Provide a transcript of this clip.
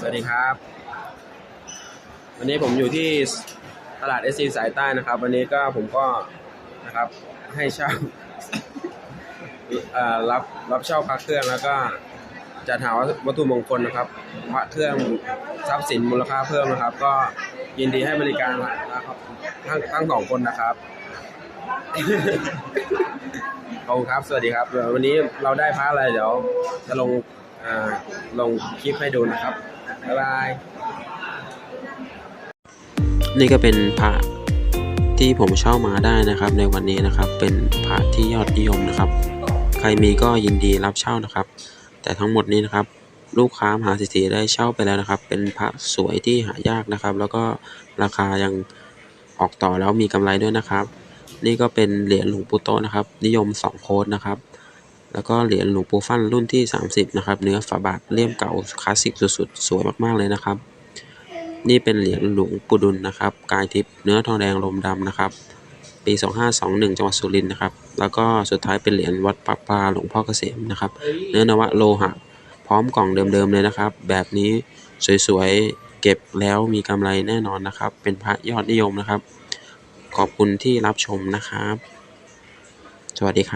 สวัสดีครับ วันนี้ผมอยู่ที่ตลาดเอซีสายใต้นะครับ วันนี้ก็ผมก็นะครับให้เช่ารับรับเช่าพระเครื่องแล้วก็จัดหาวัตถุมงคลนะครับพระเครื่องทรัพย์สินมูลค่าเพิ่มนะครับ ก็ยินดีให้บริการนะครับทั้งทั้งสองคนนะครับขอบคุณครับ สวัสดีครับ วันนี้เราได้พระอะไรเดี๋ยวจะลง ลงคลิปให้ดูนะครับ บ๊ายบาย นี่ก็เป็นพระที่ผมเช่ามาได้นะครับ ในวันนี้นะครับ เป็นพระที่ยอดนิยมนะครับ ใครมีก็ยินดีรับเช่านะครับ แต่ทั้งหมดนี้นะครับ ลูกค้ามหาเศรษฐีได้เช่าไปแล้วนะครับ เป็นพระสวยที่หายากนะครับ แล้วก็ราคายังออกต่อแล้วมีกำไรด้วยนะครับ นี่ก็เป็นเหรียญหลวงปู่โตนะครับ นิยม 2 โค้ดนะครับ แล้วก็เหรียญหลวงปู่ฟั่นรุ่นที่ 30 นะครับ เนื้อฝาบาทเลี่ยมเก่าคลาสสิกสุดๆ สวยมากๆเลยนะครับ นี่เป็นเหรียญหลวงปู่ดุลนะครับ กายทิพย์เนื้อทองแดงลมดำนะครับ ปี 2521 จังหวัดสุรินทร์นะครับ แล้วก็สุดท้ายเป็นเหรียญวัดปะปลาหลวงพ่อเกษมนะครับ เนื้อนวะโลหะ พร้อมกล่องเดิมๆเลยนะครับ แบบนี้สวยๆ เก็บแล้วมีกำไรแน่นอนนะครับ เป็นพระยอดนิยมนะครับ ขอบคุณที่รับชมนะครับ สวัสดีครับ